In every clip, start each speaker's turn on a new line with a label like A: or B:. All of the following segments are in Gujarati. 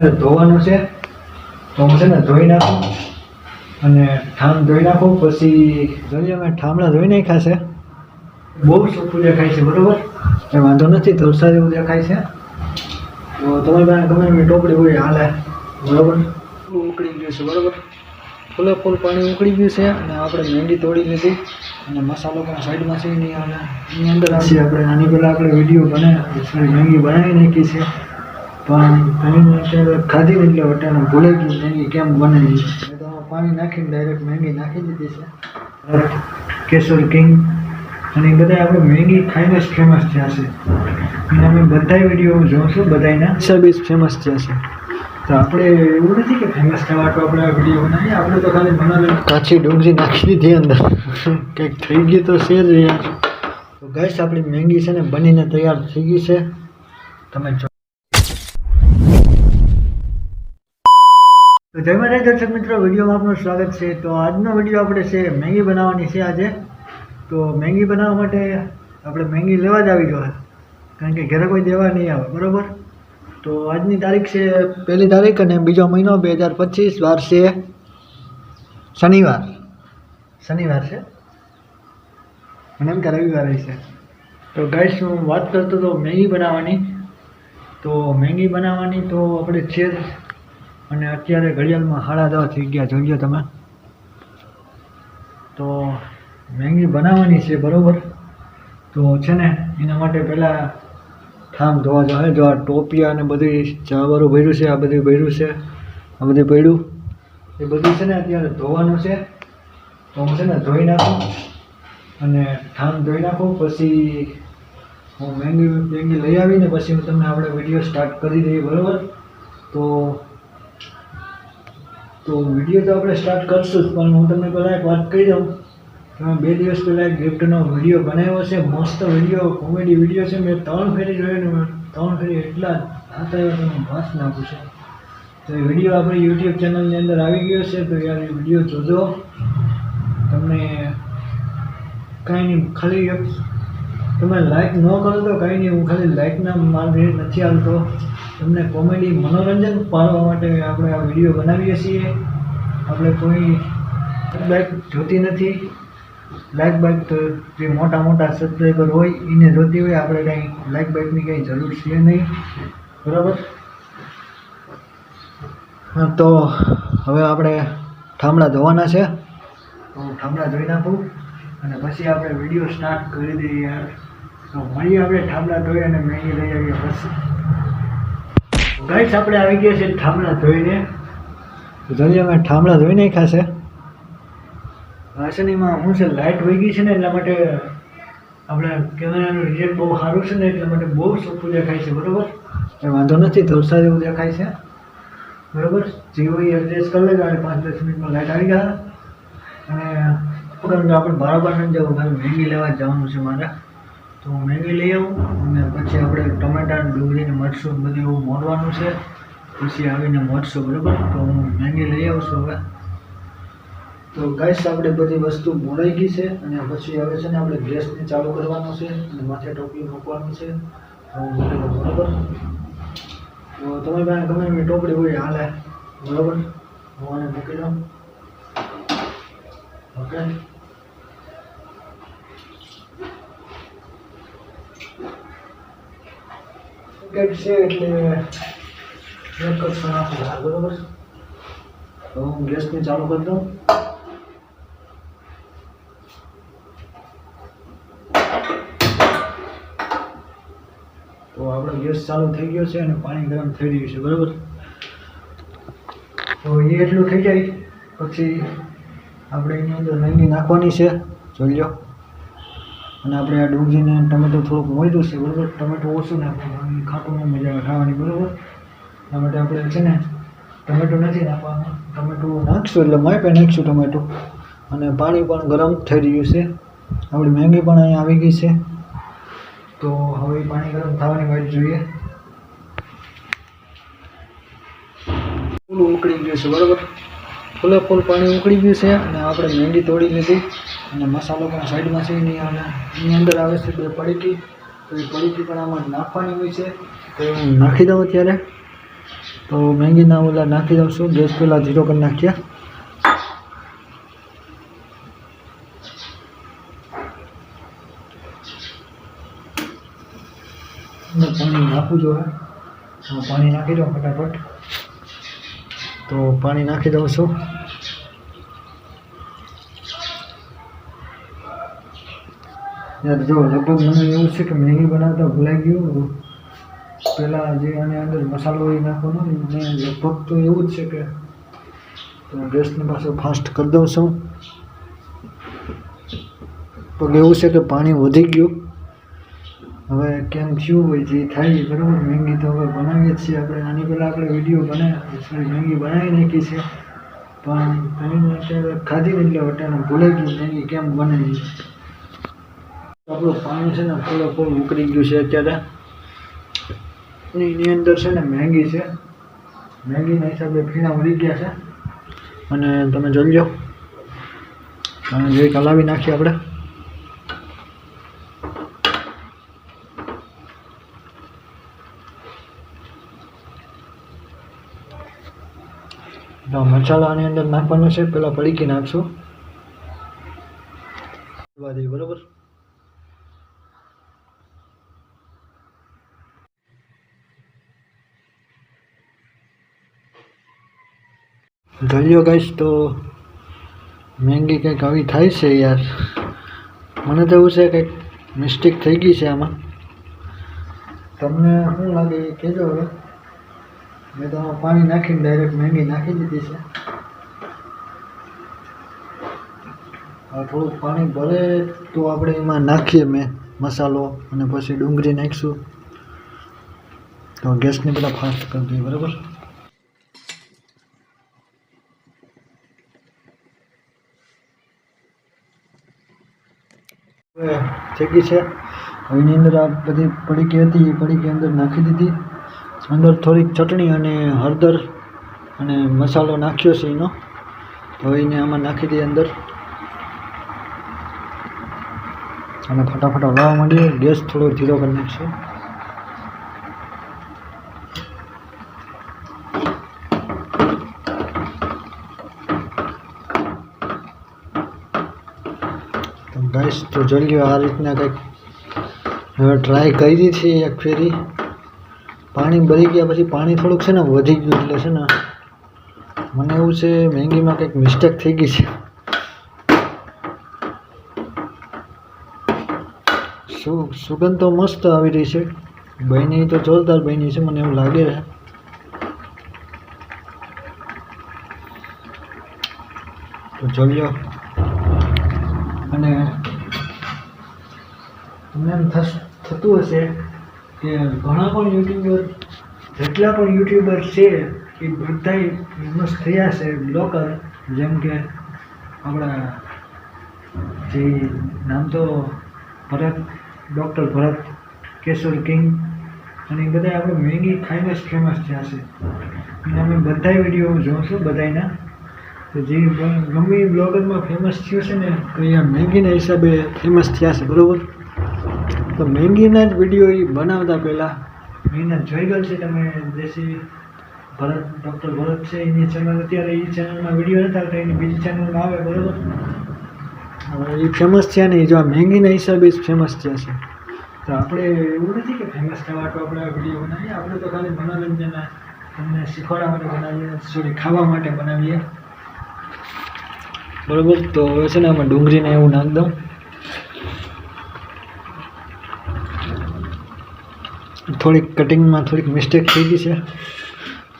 A: ધોવાનું છે તો હું છે ને ધોઈ નાખું. અને ઠામ ધોઈ નાખું પછી જોઈએ અમે ઠામણા ધોઈ નાખ્યા છે. બહુ સૂકું દેખાય છે બરોબર? એ વાંધો નથી ધોસા જેવું દેખાય છે. તો તમારી પાસે ગમે એવી ટોપડી હોય હાલે. બરોબર? ઉકળી ગયું છે બરોબર? ફૂલે ફૂલ પાણી ઉકળી ગયું છે અને આપણે મેંડી તોડી લીધી. અને મસાલો પણ સાઈડમાં છે નહીં અને એની અંદર. છે આપણે આની પહેલાં આપણે વીડિયો બનાવી સોરી મહેંગી બનાવી નાખી છે. પણ તમે અત્યારે ખાધી એટલે વટાણા ભૂલાઈ ગયું મેંગી કેમ બને મેં તો પાણી નાખીને ડાયરેક્ટ મેંગી નાખી દીધી છે. કેસર કિંગ અને એ બધા આપણે મેંગી ખાઈને જ ફેમસ થયા છે. અને અમે બધા વીડિયો જોઉં છું બધાના હિસાબે જ ફેમસ થયા છે. તો આપણે એવું નથી કે ફેમસ થવા તો આપણે વીડિયો બનાવીએ આપણે તો ખાલી બનાવી કાચી ડુંગળી નાખી દીધી અંદર. કંઈક થઈ ગયું તો છે જ યાર તો ગેસ આપણી મેંગી છે ને બનીને તૈયાર થઈ ગઈ છે. તમે તો જય માતા દર્શક મિત્રો, વિડીયોમાં આપનું સ્વાગત છે. તો આજનો વીડિયો આપણે છે મેગી બનાવવાની છે આજે. તો મેગી બનાવવા માટે આપણે મેગી લેવા જ આવી જોઈએ કારણ કે ઘરે કોઈ દેવા નહીં આવે, બરાબર? તો આજની તારીખ છે પહેલી તારીખ અને બીજો મહિનો બે હજાર પચીસ, વાર છે શનિવાર. શનિવાર છે? મને એમ કે રવિવાર છે તો ગાઈસ, હું વાત કરતો હતો મેગી બનાવવાની. તો મેગી બનાવવાની તો આપણે છે અને અત્યારે ઘડિયાળમાં સાડા દસ થઈ ગયા. જોઈએ તમે. તો મેગી બનાવવાની છે, બરાબર? તો છે ને, એના માટે પહેલાં થામ ધોવા જોઈએ જો આ ટોપિયા અને બધી ચાવાળું ભર્યું છે, આ બધું ભર્યું છે, આ બધું પડ્યું એ બધું છે ને અત્યારે ધોવાનું છે. તો હું છે ને ધોઈ નાખું અને થામ ધોઈ નાખું. પછી હું મેંગી મેંગી લઈ આવીને પછી હું તમને આપણે વીડિયો સ્ટાર્ટ કરી દઈએ, બરાબર? તો તો વીડિયો તો આપણે સ્ટાર્ટ કરશું જ, પણ હું તમને પહેલાં એક વાત કહી દઉં. તમે બે દિવસ પહેલાં એક ગિફ્ટનો વીડિયો બનાવ્યો છે, મસ્ત વીડિયો કોમેડી વીડિયો છે, મેં ત્રણ ફેરી જોયો ને ત્રણ ફેરી એટલા હતા એવા તમે વાંચ નાખું છે. તો એ વીડિયો આપણી યુટ્યુબ ચેનલની અંદર આવી ગયો છે, તો યાર એ વીડિયો જોજો. તમને કાંઈ નહીં ખાલી તમે લાઈક ન કરો તો કાંઈ નહીં, હું ખાલી લાઈકના માર્ગે નથી આવતો તમને કોમેડી મનોરંજન પાડવા માટે આપણે આ વીડિયો બનાવીએ છીએ. આપણે કોઈ બાઇક જોતી નથી. લાઇક બાઇક જે મોટા મોટા સબસ્ક્રાઈબર હોય, એને જોતી હોય, આપણે કાંઈ લાઇક બાઇકની કંઈ જરૂર છે નહીં. બરાબર? હા, તો હવે આપણે ઠામડા ધોવાના છે. તો ઠામડા ધોઈ નાખું અને પછી આપણે વીડિયો સ્ટાર્ટ કરી દઈએ તો મળીએ આપણે ઠામડા ધોઈ અને મેગી લઈ આવીએ. પછી ગાઈસ આપણે આવી ગયા છે ઠામડા ધોઈને. જોઈએ અમે ઠામડા ધોઈ નાખ્યા છે. વાસણીમાં હું છે લાઇટ વહી ગઈ છે ને એટલા માટે આપણે કેમેરાનું રિઝલ્ટ બહુ સારું છે ને એટલા માટે બહુ સોપું દેખાય છે બરાબર? એ વાંધો નથી ધોસા જેવું દેખાય છે. બરાબર? જેવું એડજસ્ટ કરી લેજો અને પાંચ દસ મિનિટમાં લાઇટ આવી ગયા અને આપણે બરાબર નથી જવું મારે મેગી લેવા જવાનું છે મારે. તો મેગી લઈ આવું અને પછી આપણે ટમેટા ડુંગળીને મરચું બધું એવું મોરવાનું છે. પછી આવીને મોરશું બરાબર? તો હું મેગી લઈ આવશું હવે. તો ગાઈસ, આપણે બધી વસ્તુ મોડાઈ ગઈ છે અને પછી હવે છે ને આપણે ગેસને ચાલુ કરવાનો છે અને માથે ટોપલી મૂકવાની છે. બરાબર? તો તમે પાસે ગમે એવી ટોપલી હોય, હાલે, બરાબર? હું આને મૂકી દઉં. ઓકે? ગેટ છે એટલે બરોબર તો હું ગેસને ચાલુ કરી દઉં. તો આપણો ગેસ ચાલુ થઈ ગયો છે અને પાણી ગરમ થઈ રહ્યું છે, બરાબર? તો એ એટલું થઈ જાય. પછી આપણે એની અંદર મેંગી નાખવાની છે. જોઈ લો અને આપણે આ ડુંગળીને ટમેટો થોડુંક મોર્યું છે, બરાબર? ટમેટો ઓછું નાખવાનું ખાટું ન મજા આવે ખાવાની, બરાબર? એટલા માટે આપણે છે ને ટમેટો નથી નાખવાનું, ટમેટો નાખશું એટલે માપે નાખીશું ટમેટો. અને પાણી પણ ગરમ થઈ રહ્યું છે. આપણી મેંગી પણ અહીંયા આવી ગઈ છે. તો હવે પાણી ગરમ થવાની વાટ જોઈએ. ઉકળી ગયું છે, બરાબર? ફૂલે ફૂલ પાણી ઉકળી ગયું છે અને આપણે મેંદી તોડી લીધી અને મસાલો પણ સાઈડમાં છે નહીં અને એની અંદર આવે છે બે પડીકી. તો એ પડીકી પણ આમાં નાખવાની હોય છે. તો હું નાખી દઉં અત્યારે. તો મેંગીના ઓલા નાખી દઉં છું. ગેસ પહેલાં ઝીરો કરી નાખ્યા પાણી નાખવું જોઈએ. પાણી નાખી દો ફટાફટ. તો પાણી નાખી દઉં છું. યાર જો લગભગ મને એવું છે કે મેગી બનાવતા ભૂલાઈ ગયું પહેલાં જે આની અંદર મસાલો એ નાખવાનો ને લગભગ તો એવું જ છે કે તો ગેસને પાછો ફાસ્ટ કરી દઉં છું. પગ એવું છે કે પાણી વધી ગયું. હવે કેમ થયું હોય જે થાય, બરાબર? મેંગી તો હવે બનાવીએ જ છીએ આપણે. આની પહેલાં આપણે વીડિયો બનાવ્યા. સોરી મેંગી બનાવી નાખી છે. પણ તમે અત્યારે ખાધી એટલે અટાણે ભૂલાઈ ગયું. મેંગી કેમ બને આપણું પાણી છે ને ફૂલો ફૂલ ઉકળી ગયું છે અત્યારે. એની અંદર છે ને મેંગી છે. મેંગીના હિસાબે ફીણા ઉડી ગયા છે. અને તમે જોઈ લો. જે કલાવી નાખીએ આપણે તો મસાલા આની અંદર નાખવાનું છે, પેલા પડીકી નાખશું. બરોબર? જોઈ લો ગાઈશ તો મેંગી કંઈક આવી થાય છે યાર. મને તો એવું છે કંઈક મિસ્ટેક થઈ ગઈ છે આમાં. તમને શું લાગે કહેજો હવે. મેં તો પાણી નાખીને ડાયરેક્ટ મેંગી નાખી દીધી છે. હવે થોડુંક પાણી ભરે તો આપણે એમાં નાખીએ મેં મસાલો અને પછી ડુંગળી નાખીશું. તો ગેસને પેલા ફાસ્ટ કરી દઈએ, બરાબર? થઈ છે. એની અંદર આ બધી પડીકી હતી, એ પડીકી અંદર નાખી દીધી. અંદર થોડીક ચટણી અને હળદર અને મસાલો નાખ્યો છે એનો. તો એને આમાં નાખી દઈએ અંદર. અને ફટાફટ હલાવવા માંડીએ. ગેસ થોડો ધીરો કરી નાખશું. તો ગાઈસ, તો જોઈ આ રીતના કંઈક. ટ્રાય કરી છે એક ફેરી. પાણી ભરી ગયા પછી પાણી થોડુંક છે ને વધી ગયું એટલે છે ને મને એવું છે મેંગીમાં કંઈક મિસ્ટેક થઈ ગઈ છે. સુગંધ તો મસ્ત આવી રહી છે. બહેની તો જોરદાર બહેની છે, મને એવું લાગે છે. તો જોઈ અને એમ થતું હશે કે ઘણા પણ યુટ્યુબર જેટલા પણ યુટ્યુબર છે, એ બધાય ફેમસ થયા છે બ્લોગર જેમ કે આપણા જે નામ તો ભરત ડૉક્ટર ભરત, કેશોર કિંગ, અને એ બધા આપણે મેગી ખાઈને ફેમસ થયા છે. અને અમે બધા વીડિયો જોઉં છું બધાના તો જે ગમે બ્લોગરમાં ફેમસ થયું છે ને, તો અહીંયા મેગીના હિસાબે ફેમસ થયા છે, બરાબર? તો મેગીના જ વીડિયો એ બનાવતા પહેલાં. એના જોઈ ગયેલ છે તમે દેશી ભરત ડૉક્ટર ભરત છે એની ચેનલ અત્યારે એ ચેનલમાં વીડિયો નથી આવતા એની બીજી ચેનલમાં આવે બરાબર? હવે એ ફેમસ છે ને એ જો આ મેગીના હિસાબે જ ફેમસ છે છે તો આપણે એવું નથી કે ફેમસ થવા તો આપણે વીડિયો બનાવીએ આપણે તો ખાલી મનોરંજન તમને શીખવાડવા માટે બનાવીએ સોરી ખાવા માટે બનાવીએ. બરોબર તો હવે છે ને આમાં ડુંગળીને એવું નાખ દઉં. થોડીક કટિંગમાં થોડીક મિસ્ટેક થઈ ગઈ છે.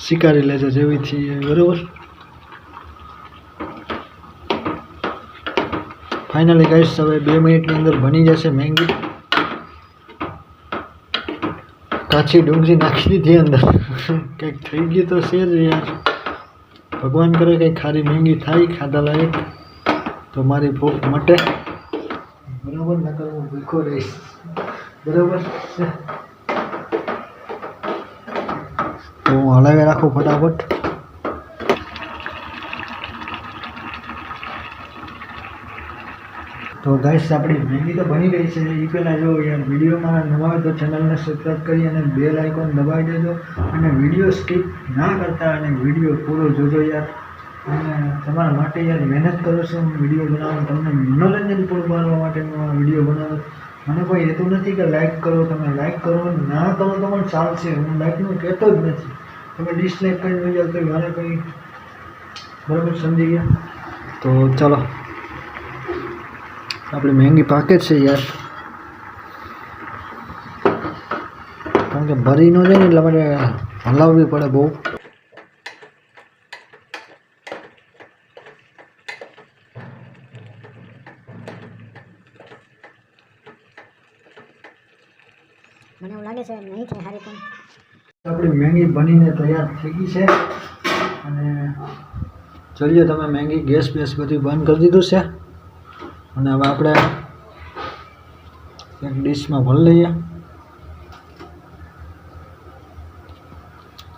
A: સ્વીકારી લેજો જેવીથી બરાબર. ફાઇનલી ગાઈસ હવે બે મિનિટની અંદર બની જશે મેંગી. કાચી ડુંગળી નાખી દીધી અંદર. કંઈક થઈ ગયું તો છે જ યાર. ભગવાન કરે કંઈક ખારી મેંગી થાય, ખાધા લાયક, તો મારી ભૂખ મટે. બરાબર, નકર હું ભૂખો રહીશ. બરાબર? છે તો હું હલાવી રાખું ફટાફટ. તો ગાઈસ આપણી મેગી તો બની ગઈ છે. એ પહેલાં જો વિડીયોમાં નવા હોય તો ચેનલને સબસ્ક્રાઈબ કરી અને બેલ આઇકોન દબાવી દેજો અને વીડિયો સ્કીપ ના કરતા અને વીડિયો પૂરો જોજો યાર. અને તમારા માટે યાર મહેનત કરું છું. વીડિયો બનાવવાનું તમને મનોરંજન પૂરું પાડવા માટે હું આ વીડિયો બનાવું. મને કોઈ હેતુ નથી કે લાઈક કરો, તમે લાઈક કરો. ના કરો તો પણ ચાલશે હું લાઈકનું કહેતો જ નથી. તમે ડિસલાઈક કરી દો તો મારે કંઈ બરાબર સમજી ગયા? તો ચાલો. આપણે મહેંગી પાકે છે યાર. કારણ કે ભરી ન જાય ને એટલે માટે હલાવવી પડે બહુ
B: મને એવું લાગે છે
A: આપણી મેંગી બનીને તૈયાર થઈ ગઈ છે. અને ચલીએ તમે મેંગી ગેસ બેસ બધું બંધ કરી દીધું છે. અને હવે આપણે એક ડીશમાં ભરી લઈએ.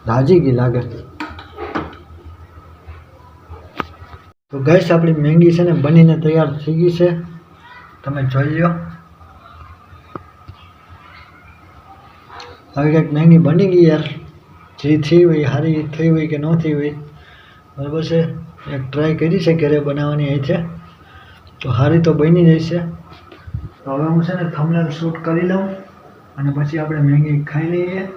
A: રાજી લાગે. તો ગેસ આપણી મેંગી છે ને બનીને તૈયાર થઈ ગઈ છે. તમે જોઈ લો હવે કંઈક મેંગી બની ગઈ યાર. જે થઈ હોય, સારી થઈ હોય કે ન થઈ હોય, બરાબર છે? એક ટ્રાય કરી છે ઘરે બનાવવાની અહીં છે. તો સારી તો બની જાય છે. તો હવે હું છે ને થમલેલ શૂટ કરી લઉં અને પછી આપણે મેંગી ખાઈ લઈએ.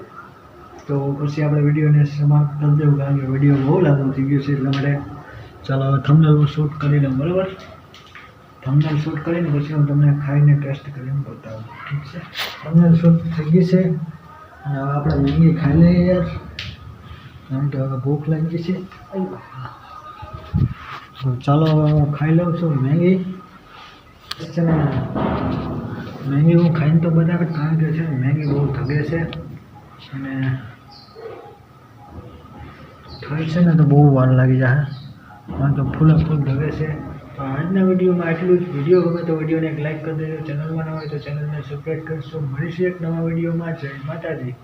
A: તો પછી આપણે વિડીયોને સમાપ્ત કરી દેવું કારણ કે વીડિયો બહુ લાંબો થઈ ગયો છે એટલા માટે ચાલો હવે થમલેલ શૂટ કરી લઉં, બરાબર? થમલેલ શૂટ કરીને પછી હું તમને ખાઈને ટેસ્ટ કરીને બતાવું. ઠીક છે? થમલેલ શૂટ થઈ ગઈ છે. હવે આપણે મેગી ખાઈ લઈએ યાર. કારણ કે હવે ભૂખ લાગી છે. ચાલો હવે હું ખાઈ લઉં છું મેગી. છે ને મેગી હું ખાઈને તો બધા કારણ કે છે મેગી બહુ થગે છે. અને થઈ છે ને તો બહુ વાર લાગી જાય કારણ તો ફૂલે ફૂલ ધગે છે. આજના વિડીયોમાં આટલું જ. વીડિયો ગમે તો વિડીયોને એક લાઇક કરી દેજો. ચેનલમાં ન હોય તો ચેનલને સબસ્ક્રાઈબ કરશો. મળીશું એક નવા વિડીયોમાં. જય માતાજી.